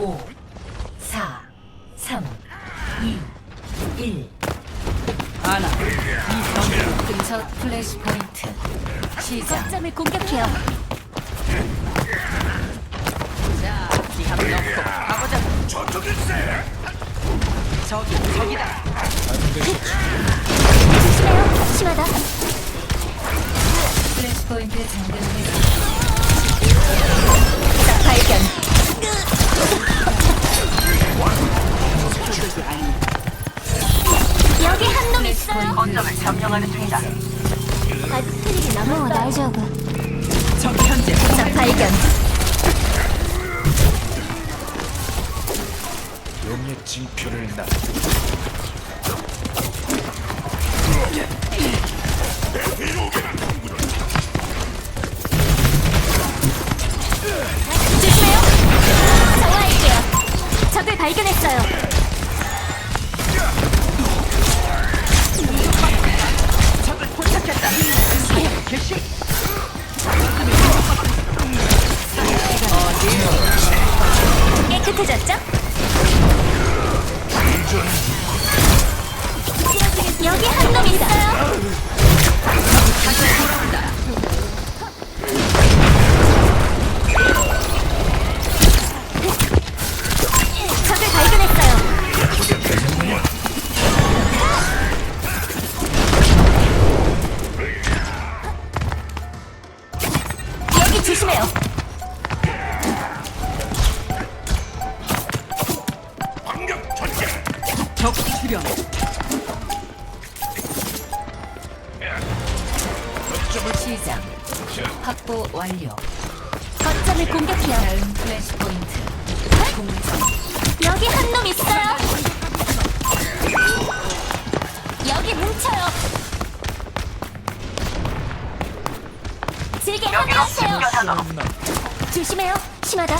5, 4, 3, 2, 1. 아나, 이 경기 첫 플래시 포인트. 시작. 거점을 공격해요. 자, 기합 넣고 가보자. 저쪽일세! 저기, 저기다. 거점을 점령하는 중이다. 아직 틀리게 남아. 나이저브. 적 현재 자, 발견. 용의 징표를 나 깨끗해졌죠? 조심해요. 방금 전개! 적 출현. 시작. 확보 완료. 거점을 공격해요. 다음 플래시 포인트. 공정. 여기 한 놈 있어요. 여기 뭉쳐요. 제게 합류하세요. 조심해요. 심하다.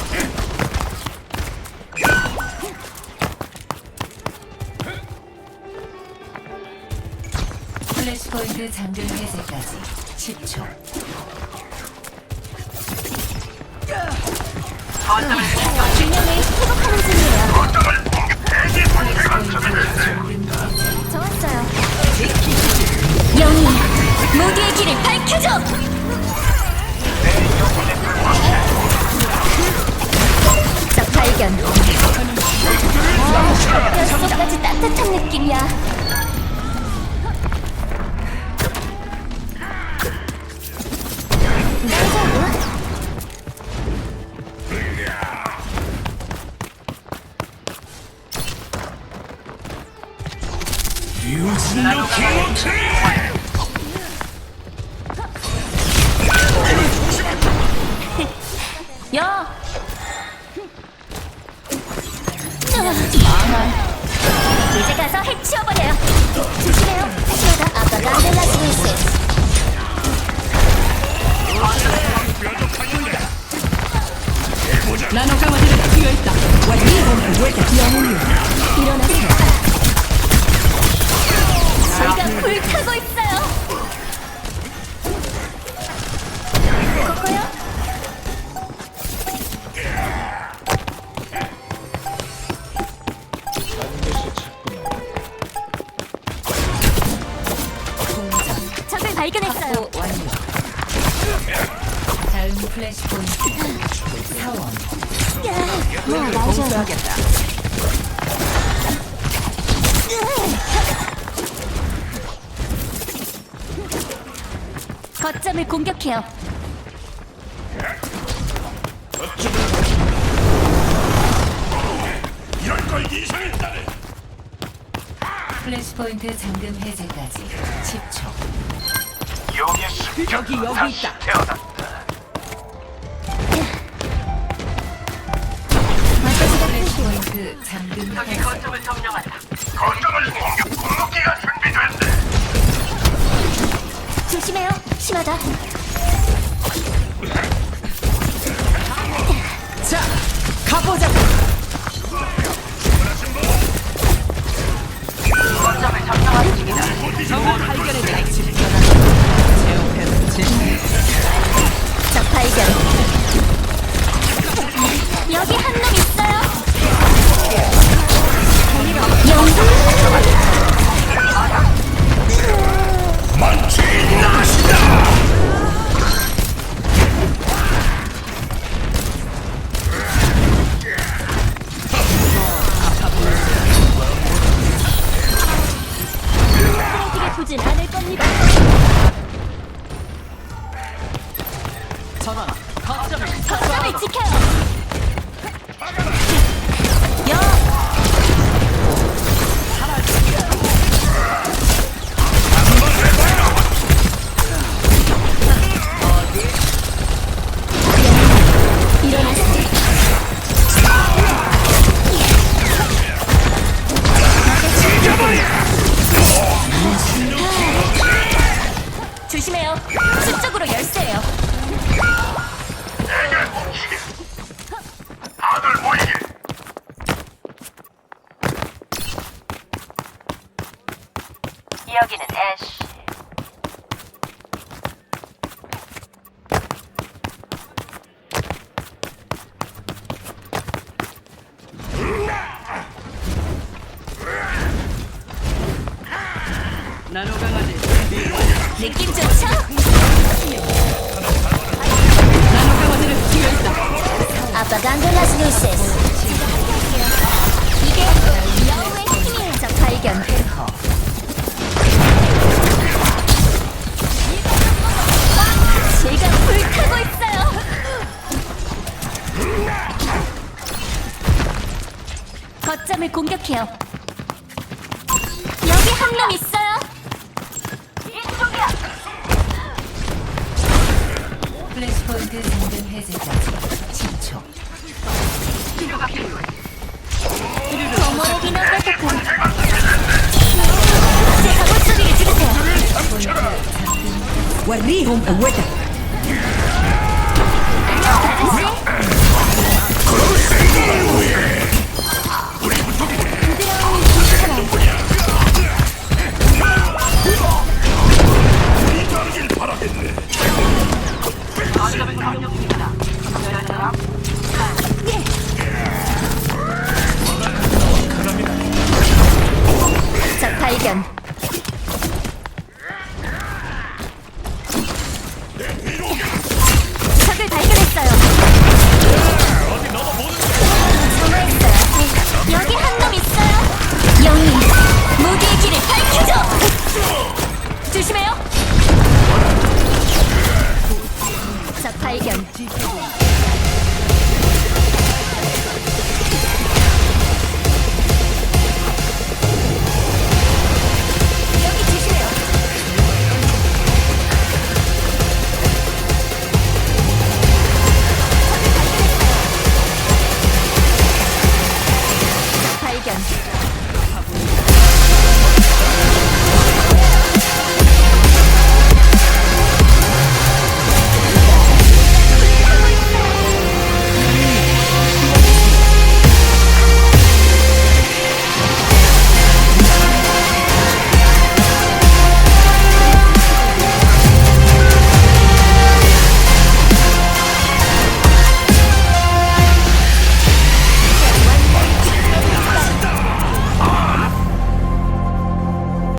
플래시 포인트 잠금 해제까지 10초. 균형을 회복하는 중이에요. 좋았어요. 영이 모두의 길을 밝혀줘. 발견. 아, 뼛속까지 따뜻한 느낌이야. 야! 이제 가서 해치워버려요. 조심해요. 심하다. 아빠가 안될라 스위스. 나노 강화제가 뛰어있다. 완전 왜 이렇게 영웅이 일어나세요. 발견했어요. 확보 완료. 다음 플래시 포인트. 사원. 뭐 나이스. 공수하겠다. 거점을 공격해요. 이럴 걸 이상했다네! 플래시 포인트 잠금 해제까지 10초. 용의 습격 여기, 여기 있다. 태어났다 포인트 잠금 해제. 거점을 점령한다. 거점을 공격 궁극기가 준비됐네! 조심해요. 심하다. 수적으로 열쇠요. 내가 움직여. 다들 모이게. 여기는 애쉬. 나노 강화제 느낌 좋죠? 아빠간돌라스 루이세스 이게 여우의 힘이에요. 적 발견. 제가 마운드 잠금 해제까지 10초. 저머리긴 한것 같아. 제 갑옷 소리를 들으세요. 원리 홈 웨더.